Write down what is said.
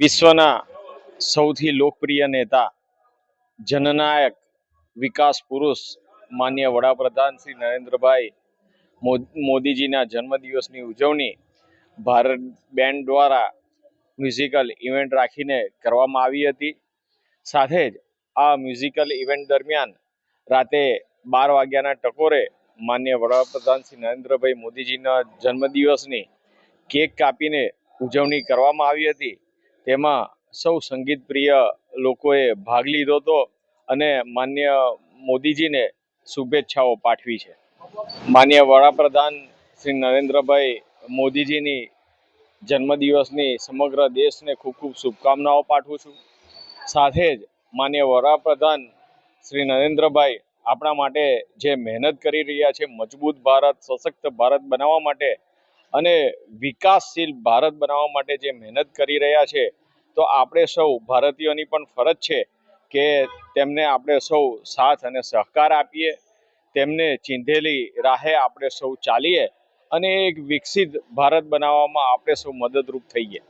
વિશ્વના સૌથી લોકપ્રિય નેતા, જનનાયક, વિકાસ પુરુષ, માન્ય વડાપ્રધાન શ્રી નરેન્દ્રભાઈ મોદીજીના જન્મદિવસની ઉજવણી ભારત બેન્ડ દ્વારા મ્યુઝિકલ ઇવેન્ટ રાખીને કરવામાં આવી હતી. સાથે જ આ મ્યુઝિકલ ઇવેન્ટ દરમિયાન રાતે બાર વાગ્યાના ટકોરે માન્ય વડાપ્રધાન શ્રી નરેન્દ્રભાઈ મોદીજીના જન્મદિવસની કેક કાપીને ઉજવણી કરવામાં આવી હતી. તેમાં સૌ સંગીત પ્રિય લોકોએ ભાગ લીધો હતો અને માન્ય મોદીજીને શુભેચ્છાઓ પાઠવી છે. માન્ય વડાપ્રધાન શ્રી નરેન્દ્રભાઈ મોદીજીની જન્મદિવસની સમગ્ર દેશને ખૂબ ખૂબ શુભકામનાઓ પાઠવું છું. સાથે જ માન્ય વડાપ્રધાન શ્રી નરેન્દ્રભાઈ આપણા માટે જે મહેનત કરી રહ્યા છે, મજબૂત ભારત, સશક્ત ભારત બનાવવા માટે અને વિકાસશીલ ભારત બનાવવા માટે જે મહેનત કરી રહ્યા છે, તો આપણે સૌ ભારતીયોની પણ ફરજ છે કે તેમને આપણે સૌ સાથ અને સહકાર આપીએ, તેમને ચીંધેલી રાહે આપણે સૌ ચાલીએ અને એક વિકસિત ભારત બનાવવામાં આપણે સૌ મદદરૂપ થઈએ.